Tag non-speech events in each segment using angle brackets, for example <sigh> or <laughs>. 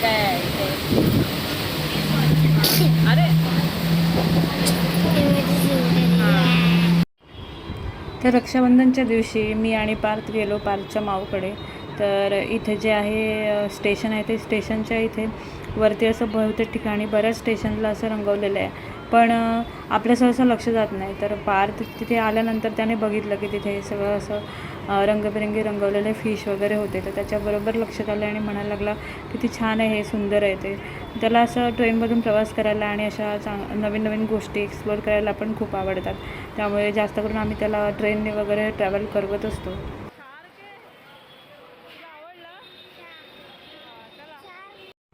काय आहे अरे तर रक्षाबंधनच्या दिवशी मी आणि पार्थ गेलो पार्कच्या मावकडे. तर इथे जे आहे स्टेशन आहे ते स्टेशनच्या इथे वरती असं बहुतेक ठिकाणी बऱ्याच स्टेशनला असं रंगवलेलं आहे. पण आपल्या सहसा लक्ष जात नाही. तर पार्थ तिथे आल्यानंतर त्याने बघितलं की तिथे सगळं असं रंगबिरंगी रंगवलेले फिश वगैरे होते. तर त्याच्याबरोबर लक्षात आलं आणि म्हणायला लागला किती छान आहे हे सुंदर आहे ते. त्याला असं ट्रेनमधून प्रवास करायला आणि अशा चांग नवीन नवीन गोष्टी एक्सप्लोअर करायला पण खूप आवडतात. त्यामुळे जास्त करून आम्ही त्याला ट्रेनने वगैरे ट्रॅव्हल करवत असतो.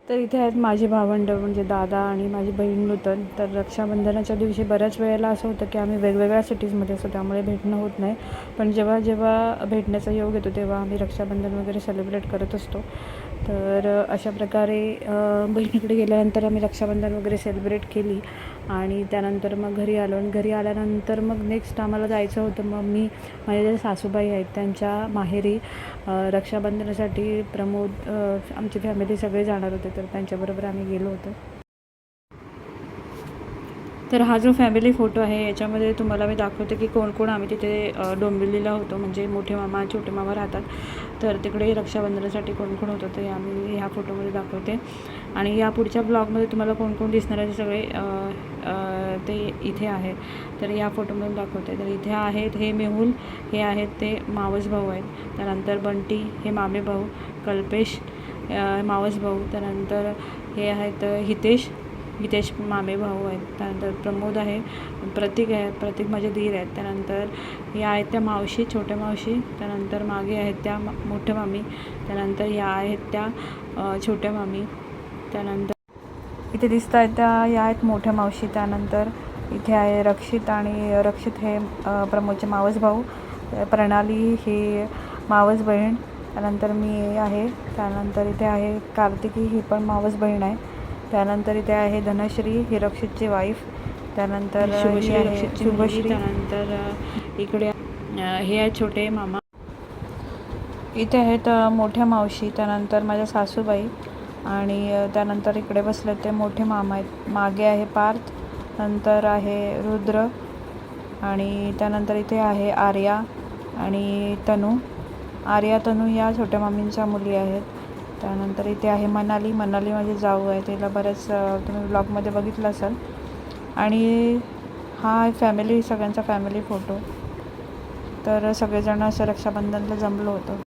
तर इथे आहेत माझे भावंड म्हणजे दादा आणि माझी बहीण नूतन. तर रक्षाबंधनाच्या दिवशी बऱ्याच वेळेला असं होतं की आम्ही वेगवेगळ्या सिटीजमध्ये असतो त्यामुळे भेटणं होत नाही. पण जेव्हा जेव्हा भेटण्याचा योग येतो तेव्हा आम्ही रक्षाबंधन वगैरे सेलिब्रेट करत असतो. तर अशा प्रकारे बहिणीकडे गेल्यानंतर आम्ही रक्षाबंधन वगैरे सेलिब्रेट केली. आणि त्यानंतर मग घरी आलो आणि घरी आल्यानंतर मग नेक्स्ट आम्हाला जायचं होतं. मग मी माझ्या ज्या सासूबाई आहेत त्यांच्या माहेरी रक्षाबंधनासाठी प्रमोद आमची फॅमिली सगळे जाणार होते तर त्यांच्याबरोबर आम्ही गेलो होतो. तर हा जो फॅमिली फोटो आहे याच्यामध्ये तुम्हाला मी दाखवते की कोण कोण आम्ही तिथे डोंबिवलीला होतो. म्हणजे मोठे मामा छोटे मामा राहतात. तर तिकडे रक्षाबंधनासाठी कोण कोण होतं ते आम्ही ह्या फोटोमध्ये दाखवते. आणि या पुढच्या ब्लॉगमध्ये तुम्हाला कोण कोण दिसणार आहे ते सगळे ते इथे आहेत तर या फोटोमधून दाखवते. तर इथे आहेत हे मेहुल हे आहेत ते मावस भाऊ आहेत. त्यानंतर बंटी हे मामे भाऊ. कल्पेश मावस भाऊ. त्यानंतर हे आहेत हितेश हितेश मामे भाऊ आहेत. त्यानंतर प्रमोद आहे. प्रतीक आहे. प्रतीक माझे धीर आहेत. त्यानंतर या आहेत त्या मावशी छोट्या मावशी. त्यानंतर मागे आहेत त्या मोठ्या मामी. त्यानंतर या आहेत त्या छोट्या मामी. त्यानंतर इथे दिसत आहेत त्या या आहेत मोठ्या मावशी त्यानंतर इथे आहे रक्षित आणि रक्षित हे प्रमोदचे मावस भाऊ. प्रणाली ही मावस बहीण त्यानंतर मी आहे त्यानंतर इथे आहे कार्तिकी ही पण मावस बहीण आहे. त्यानंतर इथे आहे धनश्री ही रक्षितची वाईफ त्यानंतर शुभश्री. त्यानंतर इकडे हे आहे छोटे मामा. इथे आहेत मोठ्या मावशी त्यानंतर माझ्या सासूबाई. आणि त्यानंतर इकडे बसले ते मोठे मामा आहेत. मागे आहे पार्थ नंतर आहे रुद्र आणि त्यानंतर इथे आहे आर्या आणि तनू. आर्या तनू या छोट्या मामींच्या मुली आहेत. त्यानंतर इथे आहे मनाली. मनाली माझी जाऊ आहे तिला बऱ्याच तुम्ही ब्लॉगमध्ये बघितलं असाल. आणि हा आहे फॅमिली सगळ्यांचा फॅमिली फोटो तर सगळेजण असं रक्षाबंधनला जमलो होतो.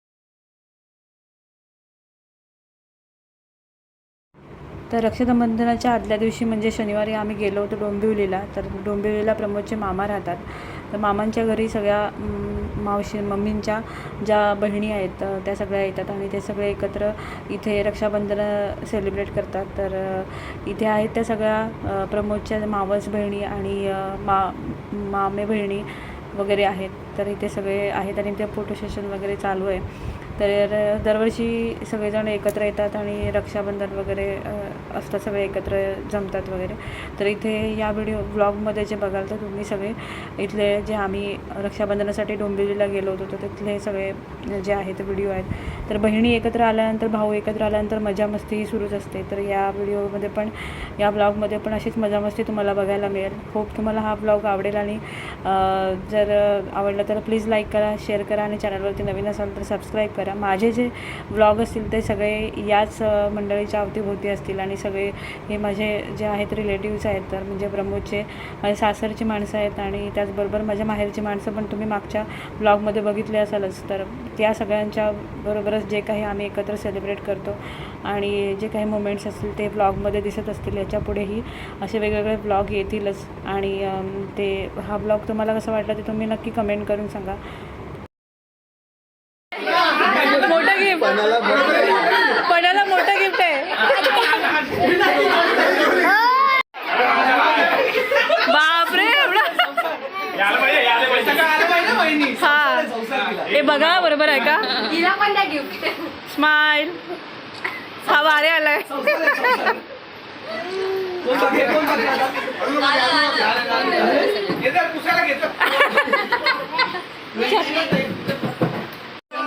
तर रक्षाबंधनाच्या आदल्या दिवशी म्हणजे शनिवारी आम्ही गेलो होतो डोंबिवलीला. तर डोंबिवलीला प्रमोदचे मामा राहतात. तर मामांच्या घरी सगळ्या मावशी मम्मींच्या ज्या बहिणी आहेत त्या सगळ्या येतात आणि ते सगळे एकत्र इथे रक्षाबंधन सेलिब्रेट करतात. तर इथे आहेत त्या सगळ्या प्रमोदच्या मावस बहिणी आणि मा मामे बहिणी वगैरे आहेत. तर इथे सगळे आहेत आणि ते फोटो सेशन वगैरे चालू आहे. तर दरवर्षी सगळेजण एकत्र येतात आणि रक्षाबंधन वगैरे असतात सगळे एकत्र जमतात वगैरे. तर इथे या व्हिडिओ ब्लॉगमध्ये जे बघाल तर तुम्ही सगळे इथले जे आम्ही रक्षाबंधनासाठी डोंबिवलीला गेलो होतो तर तिथले सगळे जे आहेत व्हिडिओ आहेत. तर बहिणी एकत्र आल्यानंतर भाऊ एकत्र आल्यानंतर मजा मस्ती ही सुरूच असते. तर या व्हिडिओमध्ये पण या ब्लॉगमध्ये पण अशीच मजा मस्ती तुम्हाला बघायला मिळेल. होप तुम्हाला हा ब्लॉग आवडेल आणि जर आवडला तर प्लीज लाईक करा शेअर करा आणि चॅनलवरती नवीन असाल तर सबस्क्राईब करा. माझे जे ब्लॉग असतील ते सगळे याच मंडळीच्या अवतीभोवती असतील आणि सगळे हे माझे जे आहेत रिलेटिव्स आहेत तर म्हणजे प्रमोदचे माझ्या सासरची माणसं आहेत आणि त्याचबरोबर माझ्या माहेरची माणसं पण तुम्ही मागच्या ब्लॉगमध्ये बघितले असालच. तर त्या सगळ्यांच्या बरोबरच जे काही आम्ही एकत्र सेलिब्रेट करतो आणि जे काही मोमेंट्स असतील ते ब्लॉगमध्ये दिसत असतील याच्यापुढेही असे वेगवेगळे ब्लॉग येतीलच. आणि ते हा ब्लॉग तुम्हाला कसं वाटला ते तुम्ही नक्की कमेंट करून सांगा मोठं गिफ्ट पणाला मोठं गिफ्ट आहे बापरे एवढा हा हे बघा बरोबर आहे का? तिला पण द्या गिफ्ट स्माइल हा वारे आलाय <laughs>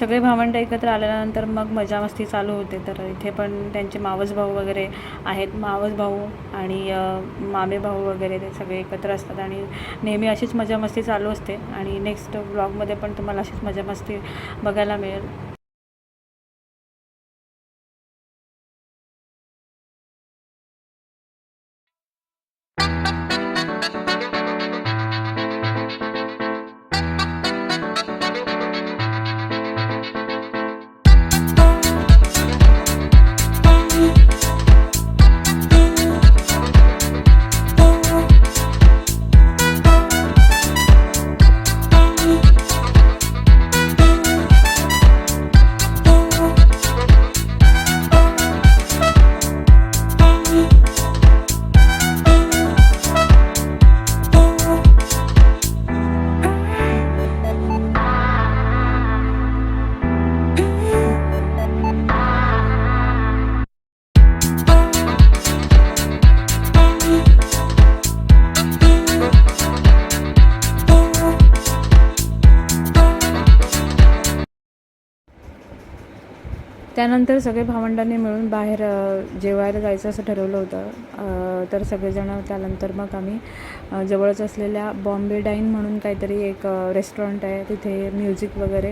सगळे भावंड एकत्र आल्यानंतर मग मजा मस्ती चालू होते. तर इथे पण त्यांचे मावस भाऊ वगैरे आहेत. मावस भाऊ आणि मामे भाऊ वगैरे ते सगळे एकत्र असतात आणि नेहमी अशीच मजा मस्ती चालू असते. आणि नेक्स्ट ब्लॉगमध्ये पण तुम्हाला अशीच मजा मस्ती बघायला मिळेल. त्यानंतर सगळे भावंडांनी मिळून बाहेर जेवायला जायचं असं ठरवलं होतं. तर सगळेजणं त्यानंतर मग आम्ही जवळच असलेल्या बॉम्बे डाईन म्हणून काहीतरी एक रेस्टॉरंट आहे. तिथे म्युझिक वगैरे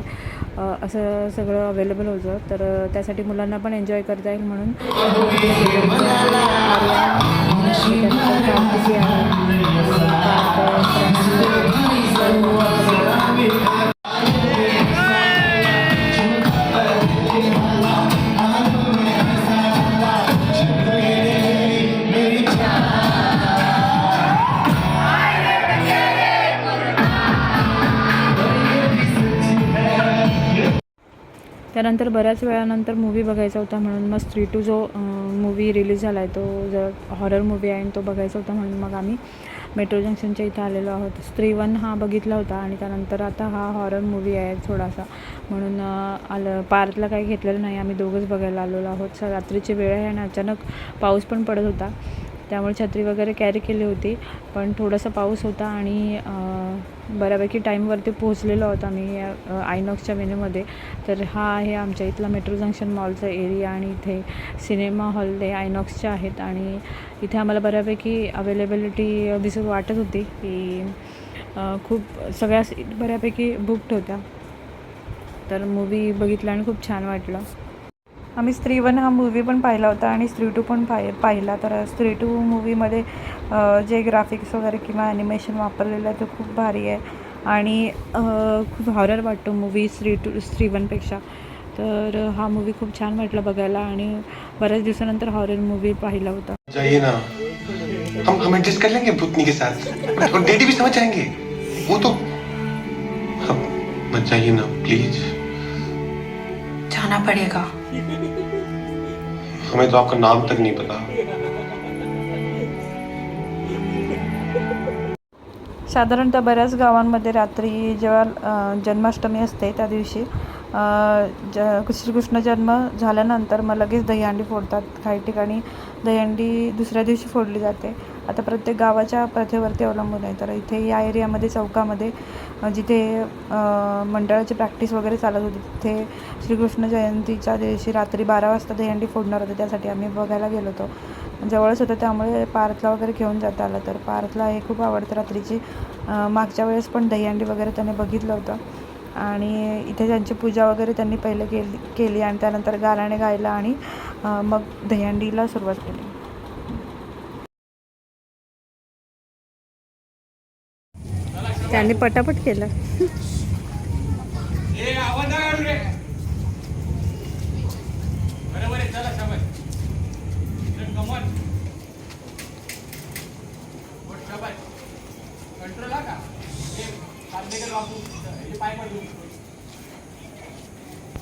असं सगळं अवेलेबल होतं. तर त्यासाठी मुलांना पण एन्जॉय करता येईल म्हणून. त्यानंतर बऱ्याच वेळानंतर मूवी बघायचा होता म्हणून मग स्त्री टू जो मूवी रिलीज झाला आहे तो जर हॉरर मूवी आहे आणि तो बघायचा होता म्हणून मग आम्ही मेट्रो जंक्शनच्या इथं आलेलो आहोत. स्त्री वन हा बघितला होता आणि त्यानंतर आता हा हॉरर मूवी आहे थोडासा. म्हणून आलं पार्कला काही घेतलेलं नाही आम्ही दोघंच बघायला आलेलो आहोत. रात्रीची वेळ आहे आणि अचानक पाऊस पण पडत होता. त्यामुळे छत्री वगैरे कॅरी केली होती. पण थोडासा पाऊस होता आणि बऱ्यापैकी टाईमवरती पोहोचलेलो आहोत आम्ही आयनॉक्सच्या वेनेमध्ये तर हा आहे आमच्या इथला मेट्रो जंक्शन मॉलचा एरिया आणि इथे सिनेमा हॉल ते आयनॉक्सचे आहेत. आणि इथे आम्हाला बऱ्यापैकी अवेलेबिलिटी दिसत वाटत होती की खूप सगळ्या सीट बऱ्यापैकी बुकड होत्या. तर मूवी बघितला आणि खूप छान वाटलं. आम्ही स्त्री वन हा मूवी पण पाहिला होता आणि स्त्री टू पण पाहि पाहिला. तर स्त्री टू मूवीमध्ये जे ग्राफिक्स वगैरे किंवा ॲनिमेशन वापरलेलं आहे ते खूप भारी आहे. आणि खूप हॉरर वाटतो मूवी स्त्री टू स्त्री वनपेक्षा तर हा मूवी खूप छान वाटला बघायला आणि बऱ्याच दिवसानंतर हॉरर मूवी पाहिला होता. हम हम एडजस्ट कर लेंगे भूतनी के साथ. और डैडी भी समझ जाएंगे. वो तो अब मत जाइए ना प्लीज जाना पड़ेगा। हमें तो आपका नाम तक नहीं पता। साधारणतः बऱ्याच गावांमध्ये रात्री जेव्हा जन्माष्टमी असते त्या दिवशी अ, ज श्रीकृष्ण जन्म झाल्यानंतर मग लगेच दहीहंडी फोडतात. काही ठिकाणी दहीहंडी दुसऱ्या दिवशी फोडली जाते. आता प्रत्येक गावाच्या प्रथेवरती अवलंबून आहे. तर इथे या एरियामध्ये चौकामध्ये जिथे मंडळाची प्रॅक्टिस वगैरे चालत होती तिथे श्रीकृष्ण जयंतीच्या दिवशी रात्री बारा वाजता दहीहंडी फोडणार होते त्यासाठी आम्ही बघायला गेलो होतो. जवळच होतं त्यामुळे पार्थला वगैरे घेऊन जाता आलं. तर पार्थला हे खूप आवडतं रात्रीची. मागच्या वेळेस पण दहीहंडी वगैरे त्याने बघितलं होतं. आणि इथे त्यांची पूजा वगैरे त्यांनी पहिले केली केली आणि त्यानंतर गाराणे गायला आणि मग दहीहंडीला सुरुवात केली. त्यांनी पटापट केलं.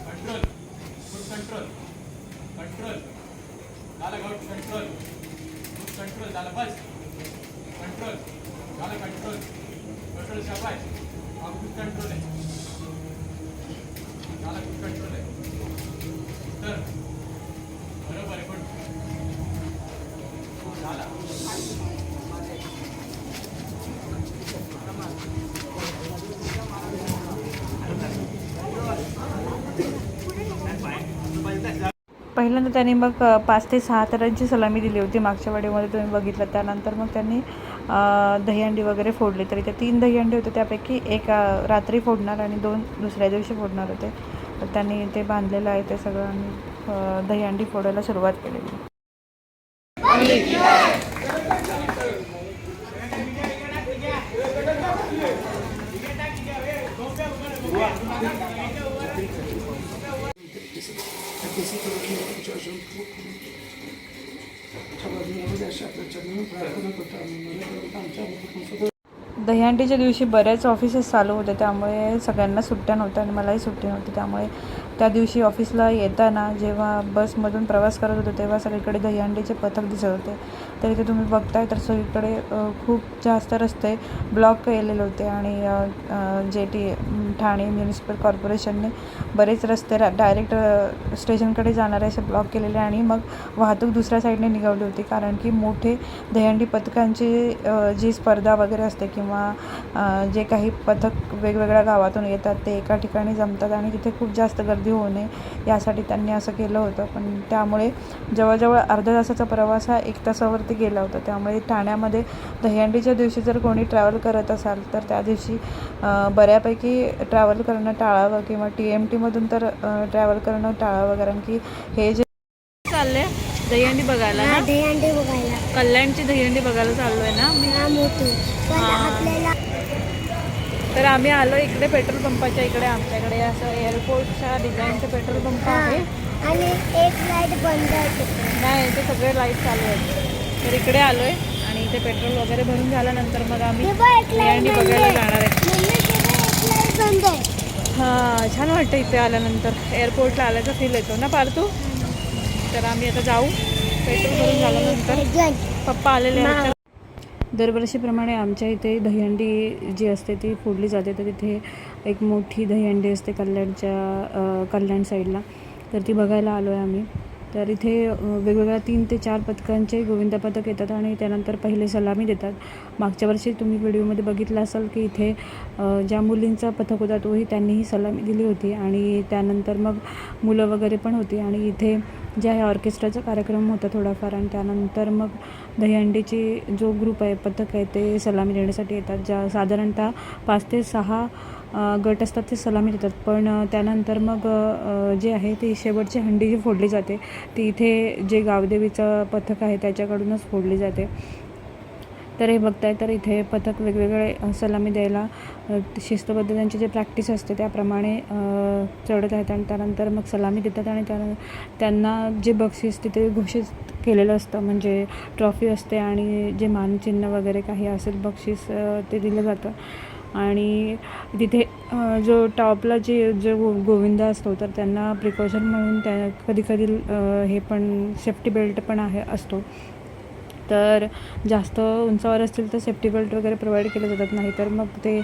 कंट्रोल फुट कंट्रोल कंट्रोल झालं गौट कंट्रोल फुट कंट्रोल झालं बस कंट्रोल झालं कंट्रोल कंट्रोल शाबाय हा फुट कंट्रोल आहे झालं फुट कंट्रोल आहे तर बरोबर आहे पण झाला पहिल्यांदा त्यांनी मग पाच ते सहा तरांची सलामी दिली होती मागच्या वाडीमध्ये तुम्ही बघितलं. त्यानंतर मग त्यांनी दहीहंडी वगैरे फोडली. तरी त्या तीन दहीहंडी होते त्यापैकी एक रात्री फोडणार आणि दोन दुसऱ्या दिवशी फोडणार होते. तर त्यांनी ते बांधलेलं आहे ते सगळं आणि दहीहंडी फोडायला सुरुवात केलेली. दहीहंडीच्या दिवशी बऱ्याच ऑफिसेस चालू होते त्यामुळे सगळ्यांना सुट्ट्या नव्हत्या आणि मलाही सुट्टी नव्हती. त्यामुळे त्या दिवशी ऑफिसला येताना जेव्हा बसमधून प्रवास करत होतो तेव्हा सगळीकडे दहीहंडीचे पथक दिसत होते. तर इथे तुम्ही बघताय तर सगळीकडे खूप जास्त रस्ते ब्लॉक केलेले होते आणि जे टी ठाणे म्युनिसिपल कॉर्पोरेशनने बरेच रस्ते डायरेक्ट स्टेशनकडे जाणारे असे ब्लॉक केलेले आणि मग वाहतूक दुसऱ्या साईडने निघावली होती. कारण की मोठे दहीहंडी पथकांची जी स्पर्धा वगैरे असते किंवा जे काही पथक वेगवेगळ्या गावातून येतात ते एका ठिकाणी जमतात आणि तिथे खूप जास्त गर्दी होऊ नये यासाठी त्यांनी असं केलं होतं. पण त्यामुळे जवळजवळ अर्ध्या तासाचा प्रवास हा एक तासावरती गेला होता. त्यामुळे ठाण्यामध्ये दहीहंडीच्या दिवशी जर कोणी ट्रॅव्हल करत असाल तर त्या दिवशी बऱ्यापैकी ट्रॅव्हल करणं टाळावं किंवा टी एम टीमधून तर ट्रॅव्हल करणं टाळावं. कारण की हे जे चालले दहीहंडी बघायला ना? दहीहंडी बघायला. कल्याणची दहीहंडी बघायला चाललो आहे ना मी तर आम्ही आलो इकडे पेट्रोल पंपाच्या इकडे. आमच्याकडे असं एअरपोर्टच्या डिझाईनचं पेट्रोल पंप. आहे. आणि एक लाइट बंद आहे नाही ते सगळे लाइट चालू आहेत. तर इकडे आलो आहे आणि इथे पेट्रोल वगैरे भरून झाल्यानंतर मग आम्ही बघायला. जाणार आहे. हां छान वाटतं इथे आल्यानंतर. एअरपोर्टला आल्याचा फील येतो ना पार्थू? तर आम्ही आता जाऊ. पेट्रोल भरून झाल्यानंतर पप्पा आलेले आहेत. दरवर्षीप्रमाणे आमच्या इथे दहीहंडी जी असते ती फोडली जाते. तर तिथे एक मोठी दहीहंडी असते कल्याणच्या कल्याण साईडला तर ती बघायला आलो आहे आम्ही. तर इथे वेगवेगळ्या तीन ते चार पथकांचे गोविंदा पथक येतात आणि त्यानंतर पहिले सलामी देतात. मागच्या वर्षी तुम्ही व्हिडिओमध्ये बघितलं असाल की इथे ज्या मुलींचा पथक होता तोही त्यांनीही सलामी दिली होती आणि त्यानंतर मग मुलं वगैरे पण होती आणि इथे ज्या आहे ऑर्केस्ट्राचा कार्यक्रम होता थोडाफार आणि त्यानंतर मग दहीहंडीची जो ग्रुप आहे पथक आहे ते सलामी देण्यासाठी येतात ज्या साधारणतः पाच ते सहा गट असतात ते सलामी देतात. पण त्यानंतर मग जे आहे ती शेवटची हंडी जी फोडली जाते ती इथे जे गावदेवीचं पथक आहे त्याच्याकडूनच फोडली जाते. तर हे बघताय तर इथे पथक वेगवेगळे सलामी द्यायला शिस्तबद्ध त्यांची जे प्रॅक्टिस असते त्याप्रमाणे चढत आहेत आणि त्यानंतर मग सलामी देतात आणि त्या त्यांना जे बक्षीस तिथे घोषित केलेलं असतं म्हणजे ट्रॉफी असते आणि जे मानचिन्ह वगैरे काही असेल बक्षीस ते दिलं जातं. आणि तिथे जो टॉपला जे जो गो गोविंदा असतो तर त्यांना प्रिकॉशन म्हणून त्या कधीकधी हे पण सेफ्टी बेल्ट पण आहे असतो. तर जास्त उंचावर असतील तर सेफ्टी बेल्ट वगैरे प्रोव्हाइड केले जातात नाही तर मग ते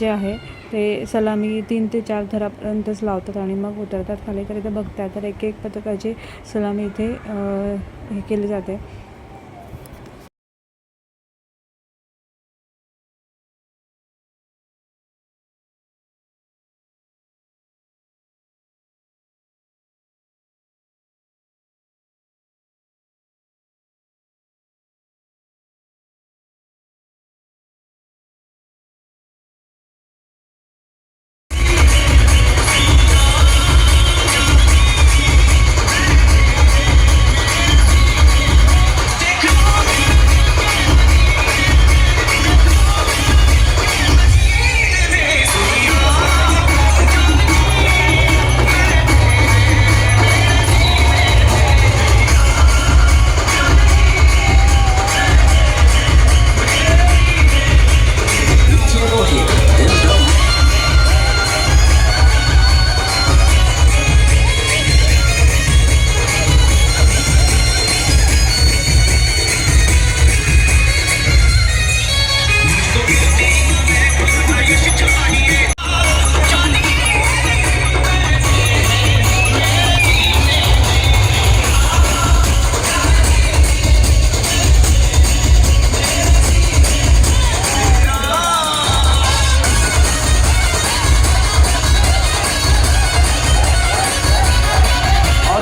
जे आहे ते सलामी तीन ते चार थरापर्यंतच लावतात आणि मग उतरतात. खाली तर इथे बघतात तर एक एक पथकाची सलामी इथे हे केली जाते.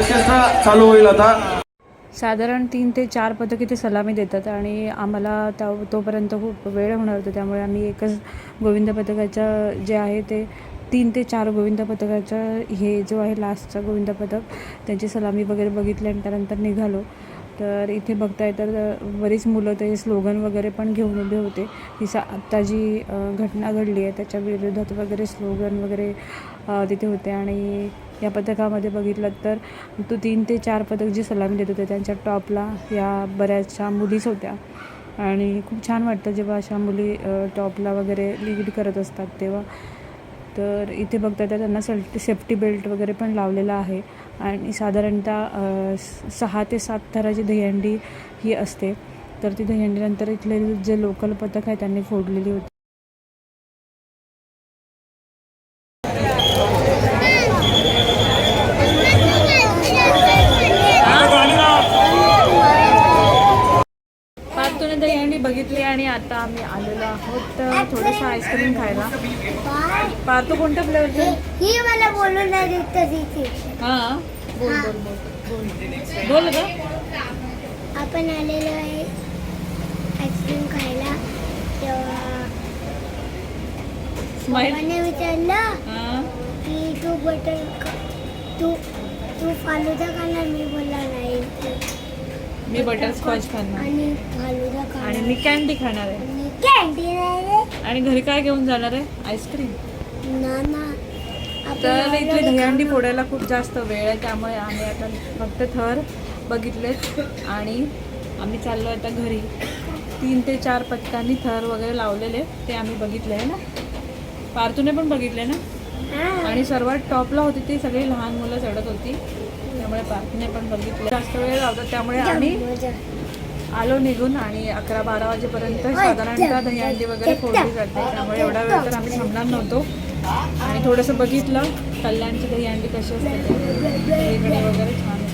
चालू होईल आता. साधारण तीन ते चार पथक इथे सलामी देतात आणि आम्हाला त्या तोपर्यंत खूप वेळ होणार होता. त्यामुळे आम्ही एकच गोविंद पथकाचं जे आहे ते तीन ते चार गोविंद पथकाचं हे जो आहे लास्टचा गोविंद पथक त्यांची सलामी वगैरे बघितली आणि त्यानंतर निघालो. तर इथे बघताय तर बरीच मुलं ते स्लोगन वगैरे पण घेऊन उभे होते. ही सा आत्ता जी घटना घडली आहे. त्याच्या विरोधात वगैरे स्लोगन वगैरे तिथे होते. आणि या पथकामध्ये बघितलं तर तो तीन ते चार पथक जी सलामी देत होते त्यांच्या टॉपला या बऱ्याचशा मुलीच होत्या. आणि खूप छान वाटतं जेव्हा अशा मुली टॉपला वगैरे लीड करत असतात तेव्हा. तर इथे बघता येतं त्यांना सेल्फ सेफ्टी बेल्ट वगैरे पण लावलेला आहे. आणि साधारणतः सहा ते सात थराची दहीहंडी ही असते. तर ती दहीहंडीनंतर इथले जे लोकल पथक आहे त्यांनी फोडलेली होती. बघितली आणि आता आम्ही आलेलो आहोत थोडंसं आईस्क्रीम खायला. पार्थू कोणत्या फ्लेवरचं ही मला बोलून नाही हां. बोल बोल बोल बोल. बोल ग. आपण आलेलो आहे आईस्क्रीम खायला. तेव्हा विचारलं हां. की तू बटर तू तू फालुदा खाणार? मी बोलला नाही. मी बटरस्कॉच खाणार. आणि मी कॅन्डी खाणार आहे. आणि घरी काय घेऊन जाणार आहे? आईस्क्रीम. ना ना. आपण तर already दहीहंडी. फोडायला खूप जास्त वेळ आहे त्यामुळे आम्ही आता फक्त थर बघितलेत आणि आम्ही चाललो आता घरी. तीन ते चार पथकांनी थर वगैरे लावलेले ते आम्ही बघितले आहे ना? पार्थूने पण बघितले ना. आणि सर्वात टॉपला होती ती सगळी लहान मुलं चढत होती. त्यामुळे पार्थूने पण बघितलं. जास्त वेळ लावतात त्यामुळे आम्ही. आलो निघून आणि अकरा बारा वाजेपर्यंत साधारणतः दहीहंडी वगैरे फोडली जाते. त्यामुळे एवढा वेळ तर आम्ही थांबणार नव्हतो. आणि थोडंसं बघितलं कल्याणची दहीहंडी कशी असते वगैरे छान